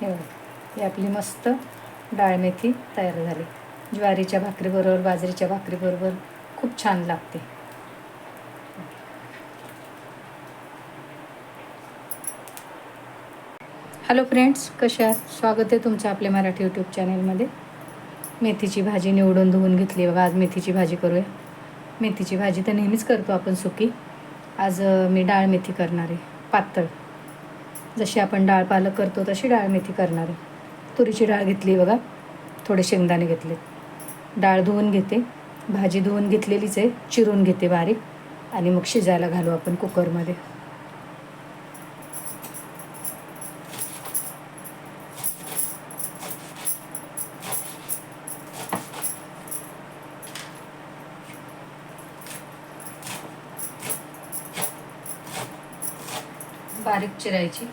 हे ही आपली मस्त डाळ मेथी तयार झाली. ज्वारीच्या भाकरीबरोबर बाजरीच्या भाकरीबरोबर खूप छान लागते. हॅलो फ्रेंड्स कशा आहात? स्वागत आहे तुमचं आपल्या मराठी यूट्यूब चॅनलमध्ये मेथीची भाजी निवडून धुवून घेतली बघा. आज मेथीची भाजी करूया. मेथीची भाजी तर नेहमीच करतो आपण सुकी. आज मी डाळ मेथी करणार आहे. पातळ. जशी आपण डाळ पालक करतो तशी डाळ मेथी करणार आहे. तुरीची डाळ घेतली बघा. थोडे शेंगदाणे घेतले. डाळ धुवून घेते. भाजी धुवून घेतलेलीच आहे. चिरून घेते बारीक. आणि मग शिजायला घालू आपण कुकरमध्ये. बारीक चिरायची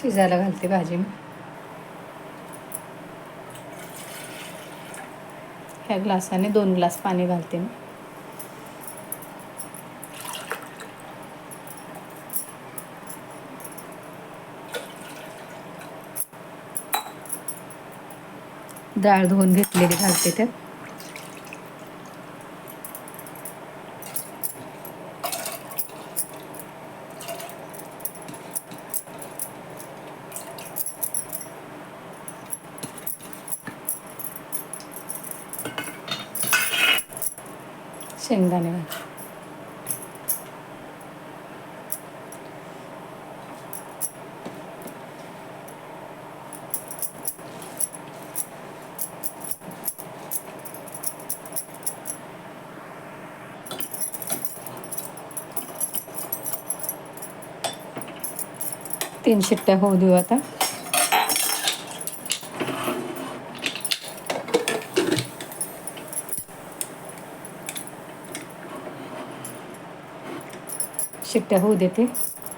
शिजायला घालते भाजी मी. ह्या ग्लासाने दोन ग्लास पाणी घालते मी. डाळ धुवून घेतलेली घालते त्यात. शेंगदाणे तीन शिट्ट्या होऊ देऊ आता. शिट्ट्या होऊ देते.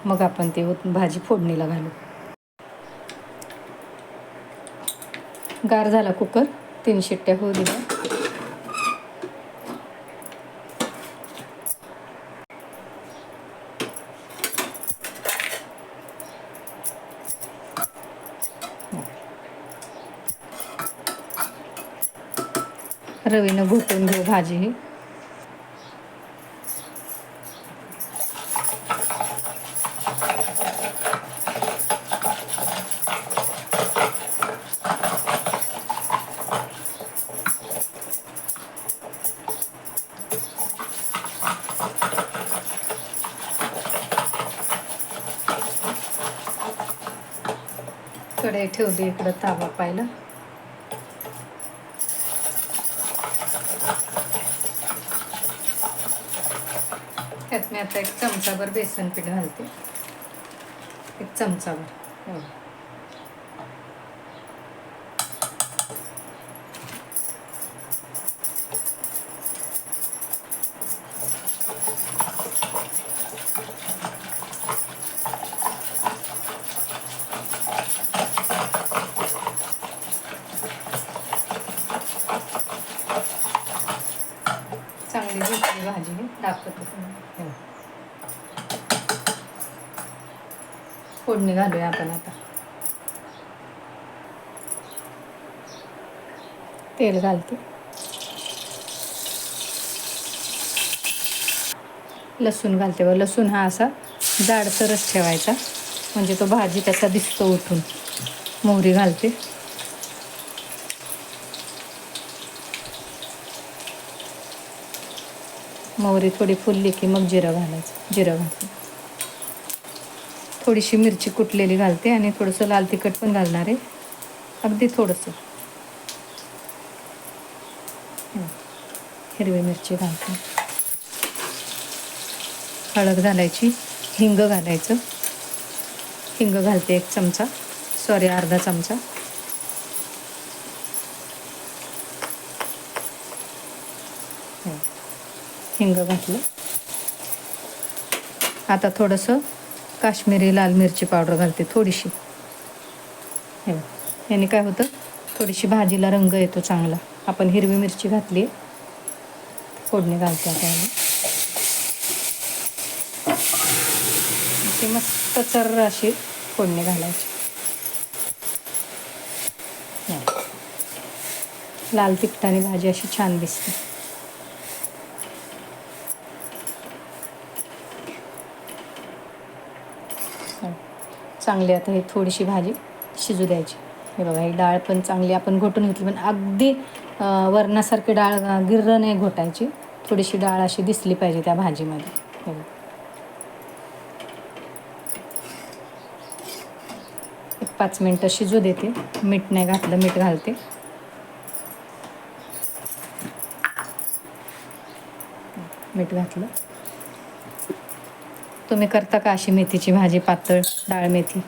मग आपण ते भाजी फोडणीला घालू. गार झाला कुकर. तीन शिट्ट्या होऊ दिल्या. रवीनं घोटून घेऊ भाजी ही. कढई ठेवली इकडं ताबा पाहिलं. त्यात मी आता एक चमचाभर बेसन पीठ घालते. एक चमचाभर. हो. हो. भाजी ही. दाखवते फोडणी घालूया आपण आता. तेल घालते. लसूण घालते बघ लसूण हा असा जाडसरच ठेवायचा. म्हणजे तो भाजी त्याचा दिसतो उठून. मोहरी घालते. मोहरी थोडी फुलली की मग जिरं घालायचं जिरं घालते. थोडीशी मिरची कुटलेली घालते आणि थोडंसं लाल तिखट पण घालणार आहे. अगदी थोडंसं. हिरवी मिरची घालते. हळद घालायची हिंग घालायचं. हिंग घालते एक चमचा. सॉरी अर्धा चमचा. हो. हिंग घातलं. आता थोडंसं काश्मीरी लाल मिरची पावडर घालते थोडीशी. हे याने काय होतं? थोडीशी भाजीला रंग येतो चांगला. आपण हिरवी मिरची घातली. फोडणी घालते आता याला. अशी मस्त चर्र अशी फोडणी घालायची. लाल तिखटाने भाजी अशी छान दिसते. हो. चांगली आता हे थोडीशी भाजी शिजू द्यायची. हे बघा ही डाळ पण चांगली आपण घोटून घेतली पण अगदी वरणासारखी डाळ गिर्र नाही घोटायची. थोडीशी डाळ अशी दिसली पाहिजे त्या भाजीमध्ये. हे. एक पाच मिनटं शिजू देते. मीठ नाही घातलं मीठ घालते. मीठ घातलं. तुम्ही करता का अशी मेथीची भाजी पातळ डाळ मेथी?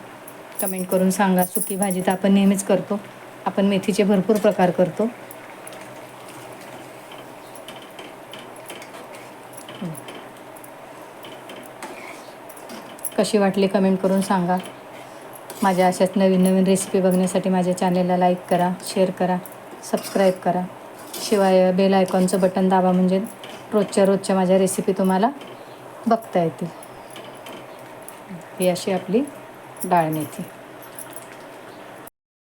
कमेंट करून सांगा. सुकी भाजी तर आपण नेहमीच करतो. आपण मेथीचे भरपूर प्रकार करतो. कशी वाटली कमेंट करून सांगा. माझ्या अशाच नवीन नवीन रेसिपी बघण्यासाठी माझ्या चॅनेलला लाईक करा शेअर करा सबस्क्राईब करा. शिवाय बेल आयकॉनचं बटन दाबा म्हणजे रोजच्या रोजच्या माझ्या रेसिपी तुम्हाला बघता येतील. ही अशी आपली डाळ मेथी.